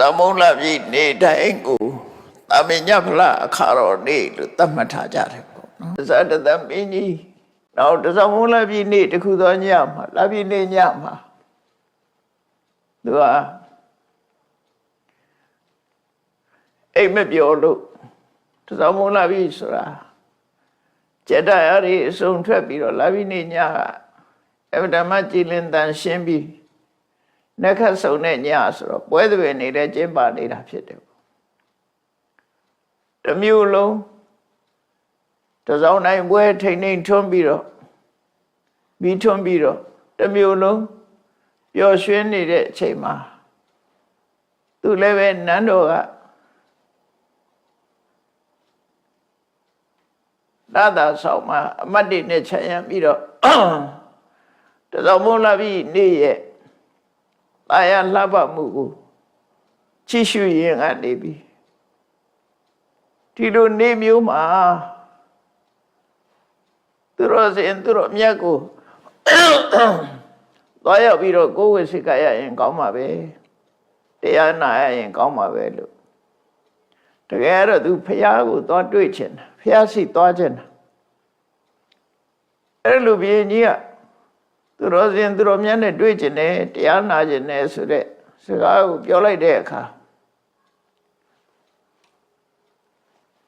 သမုံလပြည်နေတိုင်းကိုတာမညဖလားအခါတော်နေလို့သတ်မှတ်ထားကြတယ်ပေါ့နော်ဇာတသမင်းကြီးနောက်တသမုံလပြည်နေတခုသောညမှာလပြည်နေညမှာသူကအိမ်မပြောလို့တသမုံလပြည်ဆိုတာကျက်တရရီအစုံထွက်ပြီးတော့လပြည်နေညကအဗဓမ္မကြည်လင်တန်ရှင်းပြီး နက်ခတ်ဆုံတဲ့ညဆိုတော့ပွဲသွေနေတဲ့ကျင်းပါနေတာဖြစ်တယ်ပေါ့တစ်မျိုးလုံးတစ်စောင်းတိုင်းပွဲထိန်ထိန်ထွန်းပြီးတော့ပြီးထွန်းပြီးတော့တစ်မျိုးလုံးပျော်ရွှင်နေတဲ့အချိန်မှာသူလည်းပဲနန်းတော်ကလာသာဆောင်မှာအမတ်တွေနဲ့ခြံရံပြီးတော့တစောင်းမုန်းလာပြီးနေ့ရဲ့ တာယာလှပမှုကိုချီရှုရင်ကနေပြီဒီလိုနေမျိုးမှာသူတို့စင်သူတို့မြတ်ကိုသွားရောက်ပြီးတော့ကိုယ်ဝိစိကရရင်ကောင်းမှာပဲတရားနာရရင်ကောင်းမှာပဲလို့တကယ်တော့သူဖះကိုသွားတွေ့ချင်တာဖះစီသွားချင်တာအဲ့လိုဘီရင်ကြီးက သူတော်စင်သူတော်မြတ်နဲ့တွေ့ကျင်တယ်တရားနာကျင်တယ်ဆိုတဲ့စကားကိုပြောလိုက်တဲ့အခါ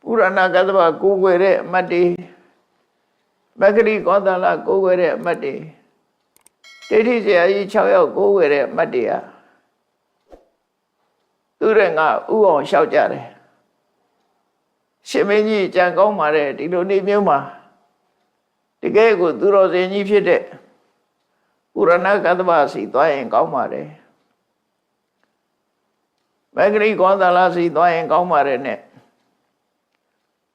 ပုရဏကသဗ္ဗကိုးကွယ်တဲ့အမတ်တွေမဂ္ဂရိကောသလကိုးကွယ်တဲ့အမတ်တွေဒိဋ္ဌိဆရာကြီး6ယောက်ကိုးကွယ်တဲ့အမတ်တွေဟာသူတဲ့ငါဥအောင်လျှောက်ကြတယ်ရှင်မင်းကြီးကြံကောင်းပါတယ်ဒီလိုနေမျိုးမှာတကယ်ကိုသူတော်စင်ကြီးဖြစ်တဲ့ ပုရဏကတ္တဗစီသွားရင်ကောင်းပါတယ်မဂ္ဂရိကောသလစီသွားရင်ကောင်းပါတယ်နဲ့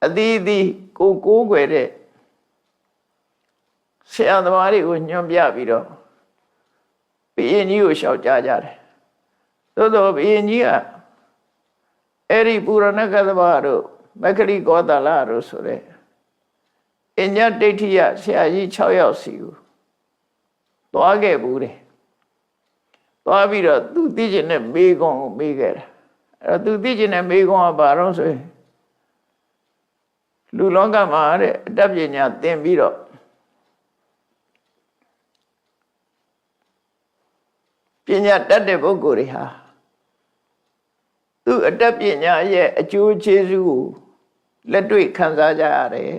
အသီးသီးကိုကိုးကွယ်တဲ့ဆရာသမားတွေကိုညွှန်ပြပြီးတော့ဘုရင်ကြီးကိုလျှောက်ကြားကြတယ်သို့သောဘုရင်ကြီးကအဲ့ဒီပုရဏကတ္တဗတို့မဂ္ဂရိကောသလတို့ဆိုတဲ့အညဒိဋ္ဌိယဆရာကြီး6ယောက်စီကို သွားခဲ့ဘူးတယ်သွားပြီးတော့သူသိကျင်တဲ့မေးခွန်းကိုမေးခဲ့တာအဲ့တော့သူသိကျင်တဲ့မေးခွန်းကဘာလို့ဆိုရင်လူလောကမှာတဲ့အတတ်ပညာသင်ပြီးတော့ပညာတတ်တဲ့ပုဂ္ဂိုလ်တွေဟာသူအတတ်ပညာရဲ့အကျိုးကျေးဇူးကိုလက်တွေ့ခံစားကြရတယ်